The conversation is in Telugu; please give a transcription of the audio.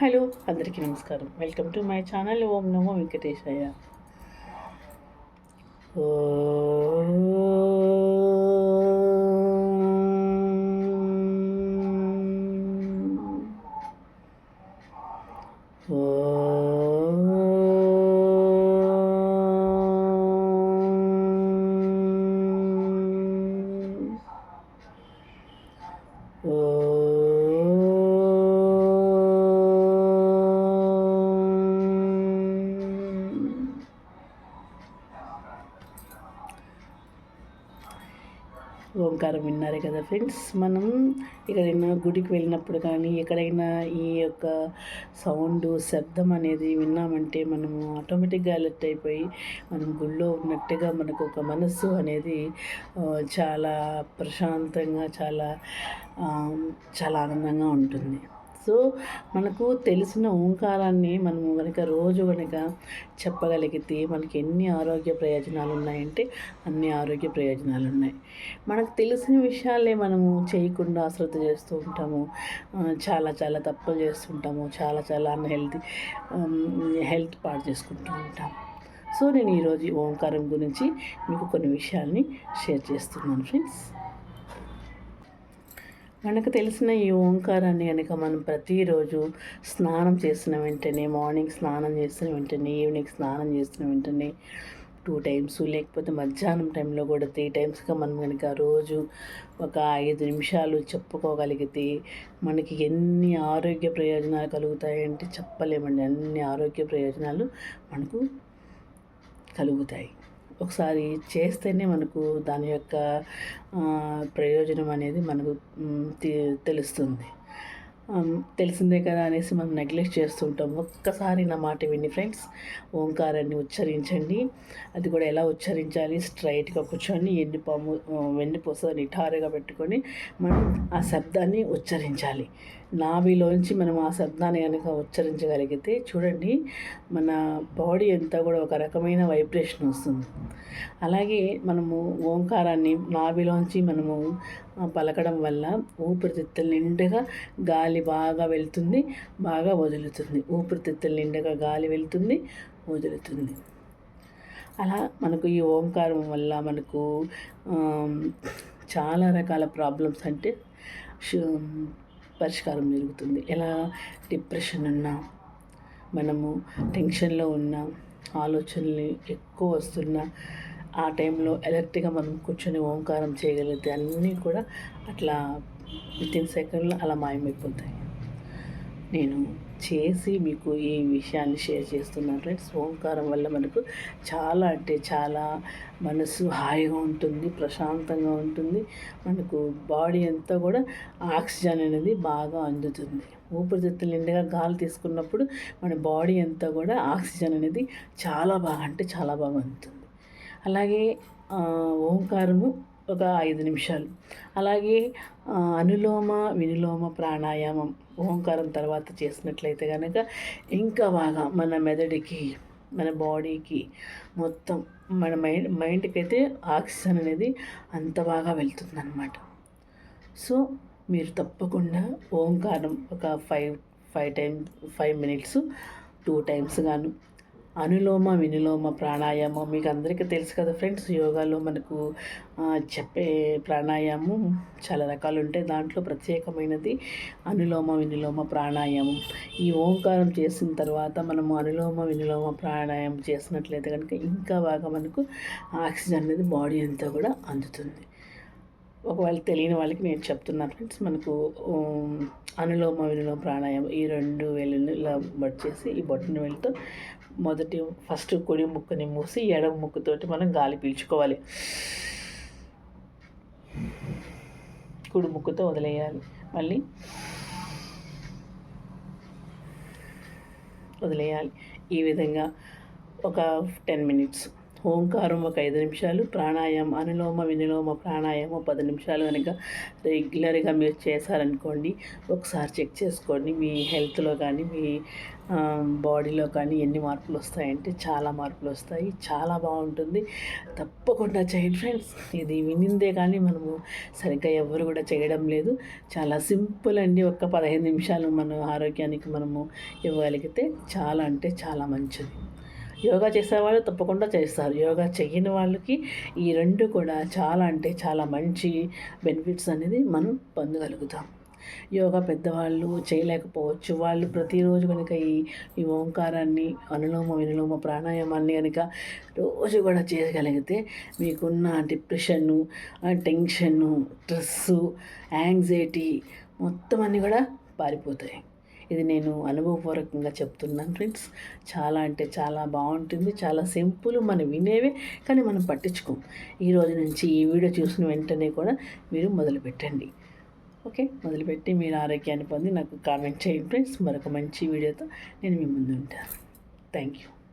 హలో అందరికీ నమస్కారం. Welcome to my channel. ఓం నమో వెంకటేశయ్య ఓ ఓంకారం విన్నారే కదా ఫ్రెండ్స్? మనం ఎక్కడైనా గుడికి వెళ్ళినప్పుడు కానీ ఎక్కడైనా ఈ యొక్క సౌండ్ శబ్దం అనేది విన్నామంటే మనము ఆటోమేటిక్గా అలర్ట్ అయిపోయి మనం గుళ్ళో ఉన్నట్టుగా మనకు ఒక మనస్సు అనేది చాలా ప్రశాంతంగా చాలా చాలా ఆనందంగా ఉంటుంది. సో మనకు తెలిసిన ఓంకారాన్ని మనము కనుక రోజు కనుక చెప్పగలిగితే మనకి ఎన్ని ఆరోగ్య ప్రయోజనాలు ఉన్నాయంటే అన్ని ఆరోగ్య ప్రయోజనాలు ఉన్నాయి మనకు తెలిసిన విషయాలే మనము చేయకుండా అశ్రద్ధ చేస్తూ ఉంటాము. చాలా చాలా తప్పులు చేస్తుంటాము చాలా చాలా అన్హెల్తీ హెల్త్ um, పాడు చేసుకుంటూ ఉంటాం. సో నేను ఈరోజు ఓంకారం గురించి మీకు కొన్ని విషయాల్ని షేర్ చేస్తున్నాను ఫ్రెండ్స్ మనకు తెలిసిన ఈ ఓంకారాన్ని కనుక మనం ప్రతిరోజు స్నానం చేసిన వెంటనే మార్నింగ్ స్నానం చేసిన వెంటనే ఈవినింగ్ స్నానం చేసిన వెంటనే టూ టైమ్స్ లేకపోతే మధ్యాహ్నం టైంలో కూడా త్రీ టైమ్స్గా మనం కనుక రోజు ఒక ఐదు నిమిషాలు చెప్పుకోగలిగితే మనకి ఎన్ని ఆరోగ్య ప్రయోజనాలు కలుగుతాయంటే చెప్పలేమండి. అన్ని ఆరోగ్య ప్రయోజనాలు మనకు కలుగుతాయి. ఒకసారి చేస్తేనే మనకు దాని యొక్క ప్రయోజనం అనేది మనకు తెలుస్తుంది. తెలిసిందే కదా అనేసి మనం నెగ్లెక్ట్ చేస్తుంటాం. ఒక్కసారి నా మాట విని ఫ్రెండ్స్ ఓంకారాన్ని ఉచ్చరించండి. అది కూడా ఎలా ఉచ్చరించాలి? స్ట్రైట్గా కూర్చొని ఎండిపాము వెండిపూస నిఠారుగా పెట్టుకొని మనం ఆ శబ్దాన్ని ఉచ్చరించాలి. నాభిలోంచి మనం ఆ శబ్దాన్ని కనుక ఉచ్చరించగలిగితే చూడండి మన బాడీ అంతా కూడా ఒక రకమైన వైబ్రేషన్ వస్తుంది. అలాగే మనము ఓంకారాన్ని నాభిలోంచి మనము పలకడం వల్ల ఊపిరితిత్తులు నిండుగా గాలి బాగా వెళ్తుంది బాగా వదులుతుంది. ఊపిరితిత్తులు నిండుగా గాలి వెళ్తుంది వదులుతుంది. అలా మనకు ఈ ఓంకారం వల్ల మనకు చాలా రకాల ప్రాబ్లమ్స్ అంటే పరిష్కారం జరుగుతుంది. ఎలా? డిప్రెషన్ ఉన్నా మనము టెన్షన్లో ఉన్న ఆలోచనలు ఎక్కువ వస్తున్నా ఆ టైంలో ఎలర్ట్గా మనం కూర్చొని ఓంకారం చేయగలిగితే అన్నీ కూడా అట్లా విత్ ఇన్ సెకండ్లో అలా మాయమైపోతాయి. నేను చేసి మీకు ఈ విషయాన్ని షేర్ చేస్తున్నాను. ఫ్రెండ్స్ ఓంకారం వల్ల మనకు చాలా అంటే చాలా మనసు హాయిగా ఉంటుంది ప్రశాంతంగా ఉంటుంది. మనకు బాడీ అంతా కూడా ఆక్సిజన్ అనేది బాగా అందుతుంది. ఊపిరితిత్తులు నిండుగా గాలి తీసుకున్నప్పుడు మన బాడీ అంతా కూడా ఆక్సిజన్ అనేది చాలా బాగా అంటే చాలా బాగా అందుతుంది. అలాగే ఓంకారము ఒక ఐదు నిమిషాలు. అలాగే అనులోమ వినులోమ ప్రాణాయామం ఓంకారం తర్వాత చేసినట్లయితే కనుక ఇంకా బాగా మన మెదడుకి మన బాడీకి మొత్తం మన మైండ్ మైండ్కి అయితే ఆక్సిజన్ అనేది అంత బాగా వెళ్తుందన్నమాట. సో మీరు తప్పకుండా ఓంకారం ఒక five five time five minutes two times గాను అనులోమ వినులోమ ప్రాణాయామం మీకు అందరికీ తెలుసు కదా ఫ్రెండ్స్ యోగాలో మనకు చెప్పే ప్రాణాయామం చాలా రకాలు ఉంటాయి. దాంట్లో ప్రత్యేకమైనది అనులోమ వినులోమ ప్రాణాయామం. ఈ ఓంకారం చేసిన తర్వాత మనము అనులోమ వినులోమ ప్రాణాయామం చేసినట్లయితే కనుక ఇంకా బాగా మనకు ఆక్సిజన్ అనేది బాడీ అంతా కూడా అందుతుంది. ఒకవేళ తెలియని వాళ్ళకి నేను చెప్తున్నాను ఫ్రెండ్స్ మనకు అనులోమ వినులోమ ప్రాణాయామం ఈ రెండు వేలు ఇలా బట్ చేసి ఈ బొట్టను వేలుతో మొదటి ఫస్ట్ కుడి ముక్కుని మూసి ఎడమ ముక్కుతోటి మనం గాలి పీల్చుకోవాలి. కుడి ముక్కుతో వదిలేయాలి. మళ్ళీ వదిలేయాలి. ఈ విధంగా ఒక టెన్ మినిట్స్ ఓంకారం ఒక ఐదు నిమిషాలు ప్రాణాయామం అనులోమ వినిలోమ ప్రాణాయామం పది నిమిషాలు కనుక రెగ్యులర్గా మీరు చేశారనుకోండి ఒకసారి చెక్ చేసుకోండి. మీ హెల్త్లో కానీ మీ బాడీలో కానీ ఎన్ని మార్పులు వస్తాయంటే చాలా మార్పులు వస్తాయి. చాలా బాగుంటుంది. తప్పకుండా చేయండి ఫ్రెండ్స్. ఇది వినిందే కానీ మనము సరిగ్గా ఎవరు కూడా చేయడం లేదు. చాలా సింపుల్ అండి. ఒక్క పదహైదు నిమిషాలు మన ఆరోగ్యానికి మనము ఇవ్వగలిగితే చాలా అంటే చాలా మంచిది. యోగా చేసేవాళ్ళు తప్పకుండా చేస్తారు. యోగా చేయని వాళ్ళకి ఈ రెండు కూడా చాలా అంటే చాలా మంచి బెనిఫిట్స్ అనేది మనం పొందగలుగుతాం. యోగా పెద్దవాళ్ళు చేయలేకపోవచ్చు. వాళ్ళు ప్రతిరోజు కనుక ఈ ఈ ఓంకారాన్ని అనులోమ వినులోమ ప్రాణాయామాన్ని కనుక రోజు కూడా చేయగలిగితే మీకున్న డిప్రెషన్ను టెన్షన్ను స్ట్రెస్సు యాంగ్జైటీ మొత్తం అన్నీ కూడా పారిపోతాయి. ఇది నేను అనుభవపూర్వకంగా చెప్తున్నాను ఫ్రెండ్స్. చాలా అంటే చాలా బాగుంటుంది. చాలా సింపుల్ మనం వినేవే కానీ మనం పట్టించుకోం. ఈ రోజు నుంచి ఈ వీడియో చూసిన వెంటనే కూడా మీరు మొదలుపెట్టండి. ఓకే? మొదలుపెట్టి మీరు ఆరోగ్యాన్ని పొంది నాకు కామెంట్ చేయండి ఫ్రెండ్స్. మరొక మంచి వీడియోతో నేను మీ ముందు ఉంటాను. Thank you.